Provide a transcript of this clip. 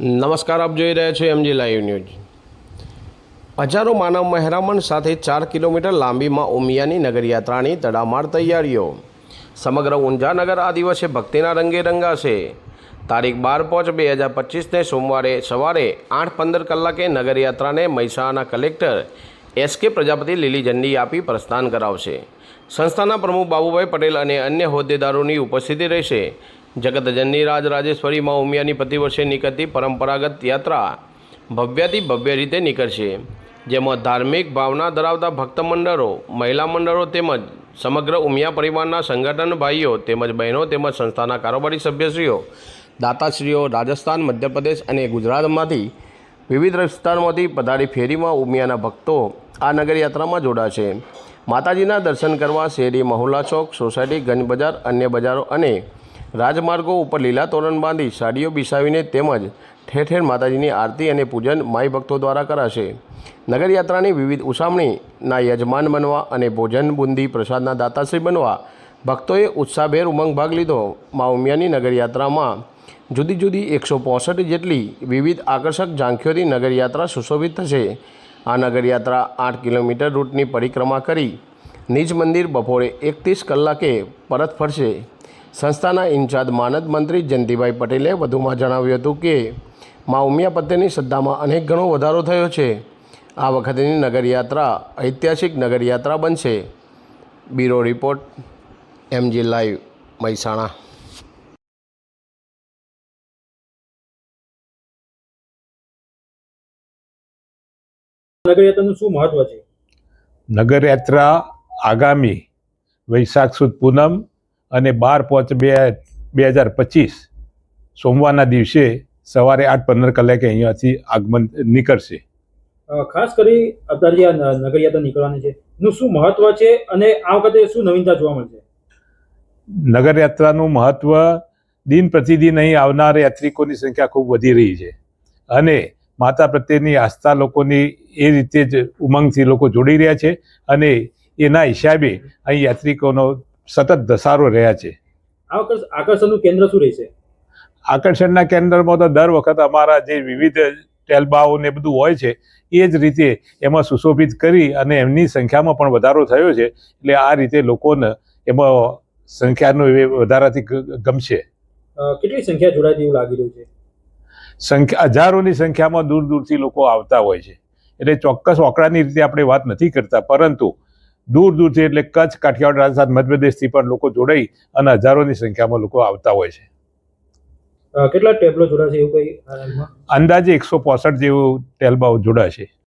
નમસ્કાર, આપ જોઈ રહ્યા છો એમજી લાઈવ ન્યૂઝ હજારો માનવ મહેરામણ સાથે ચાર કિલોમીટર લાંબીમાં ઉમિયાની નગરયાત્રાની તડામાર તૈયારીઓ. સમગ્ર ઊંઝા નગર આ દિવસે ભક્તિના રંગે રંગાશે. તારીખ બાર પાંચ બે હજાર પચીસને સોમવારે સવારે આઠ પંદર કલાકે નગરયાત્રાને મહેસાણાના કલેક્ટર એસ કે પ્રજાપતિ લીલી ઝંડી આપી પ્રસ્થાન કરાવશે. સંસ્થાના પ્રમુખ બાબુભાઈ પટેલ અને અન્ય હોદ્દેદારોની ઉપસ્થિતિ રહેશે. જગતજનની રાજ રાજેશ્વરીમાં ઉમિયાની પ્રતિવર્ષે નીકળતી પરંપરાગત યાત્રા ભવ્યથી ભવ્ય રીતે નીકળશે, જેમાં ધાર્મિક ભાવના ધરાવતા ભક્ત મંડળો, મહિલા મંડળો તેમજ સમગ્ર ઉમિયા પરિવારના સંગઠન ભાઈઓ તેમજ બહેનો તેમજ સંસ્થાના કારોબારી સભ્યશ્રીઓ, દાતાશ્રીઓ, રાજસ્થાન, મધ્યપ્રદેશ અને ગુજરાતમાંથી વિવિધ વિસ્તારમાંથી પધારી ફેરીમાં ઉમિયાના ભક્તો આ નગરયાત્રામાં જોડાશે. માતાજીના દર્શન કરવા શેરી, મહુલા ચોક, સોસાયટી ગંજ બજાર અન્ય બજારો અને રાજમાર્ગો ઉપર લીલા તોરણ બાંધી સાડીઓ બિસાવીને તેમજ ઠેર ઠેર માતાજીની આરતી અને પૂજન માઈ ભક્તો દ્વારા કરાશે. નગરયાત્રાની વિવિધ ઉસામણીના યજમાન બનવા અને ભોજન, બુંદી, પ્રસાદના દાતાશ્રી બનવા ભક્તોએ ઉત્સાહભેર ઉમંગ ભાગ લીધો. મા ઉમિયાની નગરયાત્રામાં જુદી જુદી એકસો પોસઠ જેટલી વિવિધ આકર્ષક ઝાંખીઓથી નગરયાત્રા સુશોભિત થશે. આ નગરયાત્રા આઠ કિલોમીટર રૂટની પરિક્રમા કરી. નિજ મંદિર બપોરે એકત્રીસ કલાકે પરત ફરશે. સંસ્થાના ઇન્ચાર્જ માનદ મંત્રી જયંતિભાઈ પટેલે વધુમાં જણાવ્યું હતું કે મા ઉમિયા પત્તેની શ્રદ્ધામાં અનેક ગણો વધારો થયો છે. આ વખતની નગરયાત્રા ઐતિહાસિક નગરયાત્રા બનશે. Bureau report M G live Mehsana. નગરયાત્રાનું શું મહત્વ છે? નગરયાત્રા આગામી વૈશાખ સુદ પૂનમ અને બાર પાંચ બે બે હજાર પચીસ સોમવારના દિવસે સવારે આઠ પંદર કલાકે અહીંયાથી આગમન નીકળશે. ખાસ કરી અત્યારે આ નગરયાત્રા નીકળવાની છે. નું શું મહત્વ છે અને આ વખતે શું નવીનતા જોવા મળશે? નગરયાત્રાનું મહત્વ દિન પ્રતિદિન અહીં આવનાર યાત્રિકોની સંખ્યા ખૂબ વધી રહી છે. અને માતા પ્રત્યેની આસ્થા લોકોની એ રીતે જ ઉમંગથી લોકો જોડી રહ્યા છે અને એના હિસાબે અહીં યાત્રિકોનો સતત ધસારો રહ્યા છે. આકર્ષણનું કેન્દ્ર શું રહેશે? આકર્ષણના કેન્દ્રમાં તો દર વખત અમારા જે વિવિધ ટેલબાઓ ને બધું હોય છે એ જ રીતે એમાં સુશોભિત કરી અને એમની સંખ્યામાં પણ વધારો થયો છે એટલે આ રીતે લોકોને એમાં સંખ્યાનો વધારાથી ગમશે. કેટલી સંખ્યા જોડાતી એવું લાગી રહ્યું છે? સંખ્યા હજારોની સંખ્યામાં દૂર દૂરથી લોકો આવતા હોય છે. એટલે ચોક્કસ ઓકળાની રીતે આપણે વાત નથી કરતા પરંતુ દૂર દૂરથી એટલે કચ્છ કાઠિયાવાડ રાજસ્થાન મધ્યપ્રદેશથી પણ લોકો જોડાઈ અને હજારોની સંખ્યામાં લોકો આવતા હોય છે. કેટલા ટેબલો જોડાશે એવું કઈ અંદાજે એકસો પોસઠ જેવું ટેલબાઓ જોડાશે.